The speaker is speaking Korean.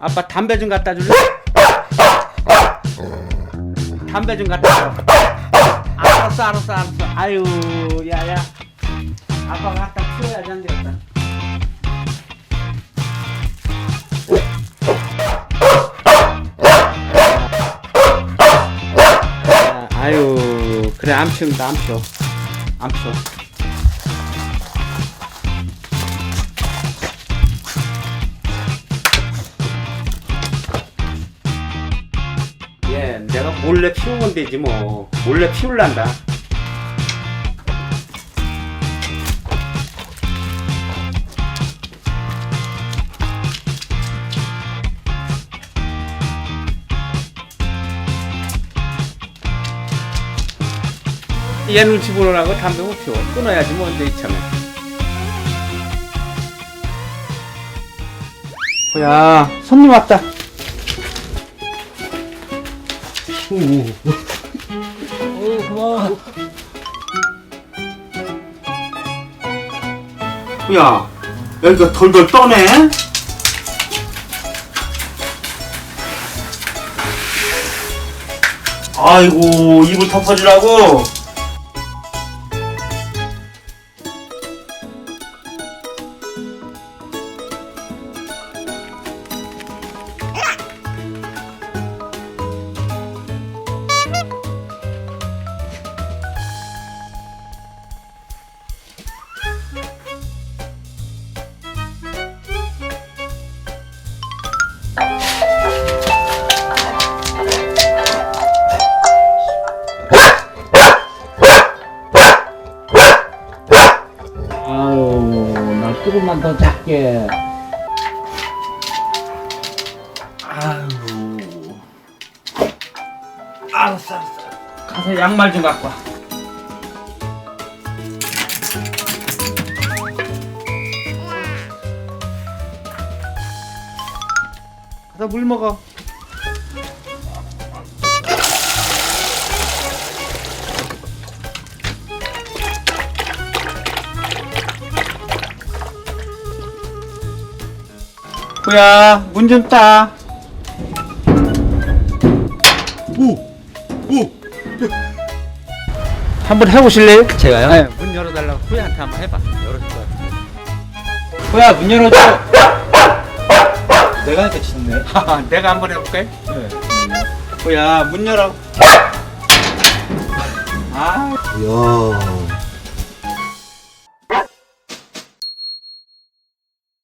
아빠 담배 좀 갖다 줄래? 담배 좀 갖다 줘. 알았어, 알았어, 알았어. 아유, 야야. 아빠 갖다 피워야지 안 되겠다. 아, 아유, 그래 안 피운다, 안 피워, 안 피워. 예, 내가 몰래 피우면 되지 뭐. 몰래 피울란다. 얘 눈치 보느라고 담배 못 피워. 끊어야지 뭐 언제 이참에. 야, 손님 왔다. 오 고마워 야, 여기가 덜덜 떠네? 아이고, 입을 덮어주라고? 조금만 더 작게 아유. 알았어, 알았어. 가서 양말 좀 갖고 와. 가서 물 먹어. 뭐야, 문 좀 따. 오! 오! 한번 해보실래요? 제가요? 네, 문 열어달라고 후야한테 한번 해봐. 열어줄 것 같아. 뭐야 문 열어줘 내가 하니까 짖네 하하, 내가 한번 해볼까요? 네. 후야, 문 열어. 아, 이야